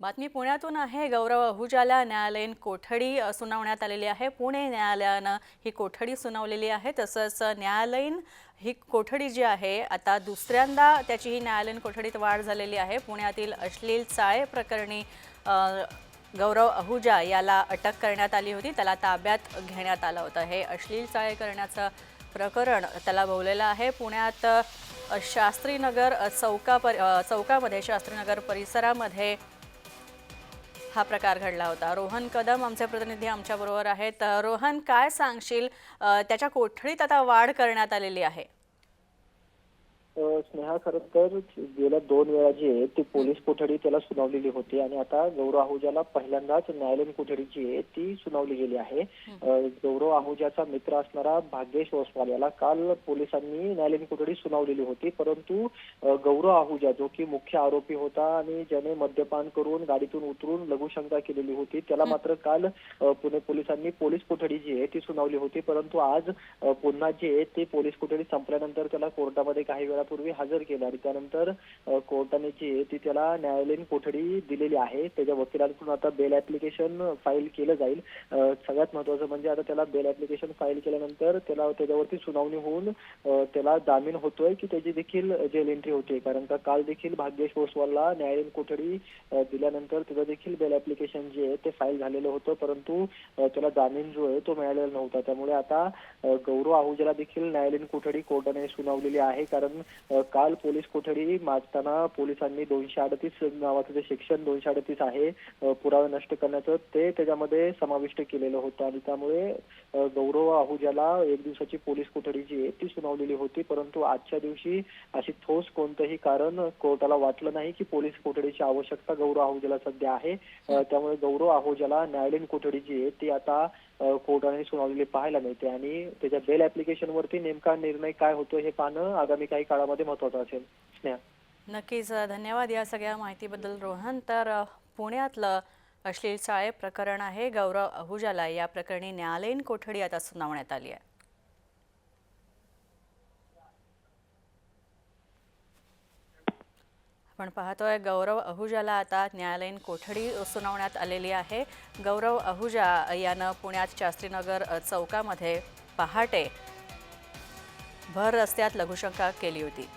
बातमी पुण्यातून आहे. गौरव अहुजाला न्यायालयीन कोठडी सुनावण्यात आलेली आहे. पुणे न्यायालयानं ही कोठडी सुनावलेली आहे. तसंच न्यायालयीन ही कोठडी जी आहे आता दुसऱ्यांदा त्याची ही न्यायालयीन कोठडीत वाढ झालेली आहे. पुण्यातील अश्लील चाळे प्रकरणी गौरव अहुजा याला अटक करण्यात आली होती. त्याला ताब्यात घेण्यात आलं होतं. हे अश्लील चाळे करण्याचं प्रकरण त्याला भोवलेलं आहे. पुण्यात शास्त्रीनगर चौका पर चौकामध्ये शास्त्रीनगर परिसरामध्ये हा प्रकार घडला होता. रोहन कदम आमचे प्रतिनिधी आमच्याबरोबर आहेत. रोहन काय सांगशील? त्याच्या कोठडीत आता वाढ करण्यात आलेली आहे? स्नेहा खरं तर गेल्या दोन वेळा जी आहे ती पोलीस कोठडी त्याला सुनावलेली होती आणि आता गौरव आहुजाला पहिल्यांदाच न्यायालयीन कोठडी जी आहे ती सुनावली गेली आहे. गौरव आहुजाचा मित्र असणारा भाग्येश ओसवाल याला काल पोलिसांनी न्यायालयीन कोठडी सुनावलेली होती. परंतु गौरव आहुजा जो की मुख्य आरोपी होता आणि ज्याने मद्यपान करून गाडीतून उतरून लघुशंका केलेली होती त्याला मात्र काल पुणे पोलिसांनी पोलीस कोठडी जी आहे ती सुनावली होती. परंतु आज पुन्हा जी आहे ती पोलीस कोठडी संपल्यानंतर त्याला कोर्टामध्ये काही वेळापूर्वी हजर केलं आणि त्यानंतर कोर्टाने जी आहे ती त्याला न्यायालयीन कोठडी दिलेली आहे. त्याच्या वकिलांकडून आता बेल ऍप्लिकेशन फाईल केलं जाईल. सगळ्यात महत्वाचं म्हणजे आता त्याला बेल ऍप्लिकेशन फाईल केल्यानंतर त्याला त्याच्यावरती सुनावणी होऊन त्याला जामीन होतोय की त्याची देखील जेल एंट्री होते. कारण का काल देखील भाग्येश ओसवालला न्यायालयीन कोठडी दिल्यानंतर त्याचं देखील बेल ऍप्लिकेशन जे आहे ते फाईल झालेलं होतं. परंतु त्याला जामीन जो आहे तो मिळालेला नव्हता. त्यामुळे आता गौरव आहुजाला देखील न्यायालयीन कोठडी कोर्टाने सुनावलेली आहे. कारण काल पोलीस कोठडी मागताना पोलिसांनी दोनशे अडतीस नावाचं जे सेक्शन दोनशे अडतीस आहे पुरावे नष्ट करण्याचं ते त्याच्यामध्ये समाविष्ट केलेलं होतं. आणि त्यामुळे गौरव आहुजाला एक दिवसाची पोलीस कोठडी जी आहे ती सुनावलेली होती. परंतु आजच्या दिवशी अशी ठोस कोणतंही कारण कोर्टाला वाटलं नाही की पोलीस कोठडीची आवश्यकता गौरव आहुजाला सध्या आहे. त्यामुळे गौरव आहुजाला न्यायालयीन कोठडी जी आहे ती आता कोर्टाने सुनावलेली पाहायला मिळते. आणि त्याच्या बेल ऍप्लिकेशन वरती नेमका निर्णय काय होतो हे पाहणं आगामी काही काळामध्ये महत्त्वाचा असेल. स्नेहा. नक्कीच धन्यवाद या सगळ्या माहितीबद्दल रोहन. तर पुण्यातलं अश्लील चाळे प्रकरण आहे गौरव अहुजाला. या प्रकरणी न्यायालयीन कोठडी आता सुनावण्यात आली आहे. आपण पाहतोय गौरव अहुजाला आता न्यायालयीन कोठडी सुनावण्यात आलेली आहे. गौरव अहुजा यानं पुण्यात शास्त्रीनगर चौकामध्ये पहाटे भर रस्त्यात लघुशंका केली होती.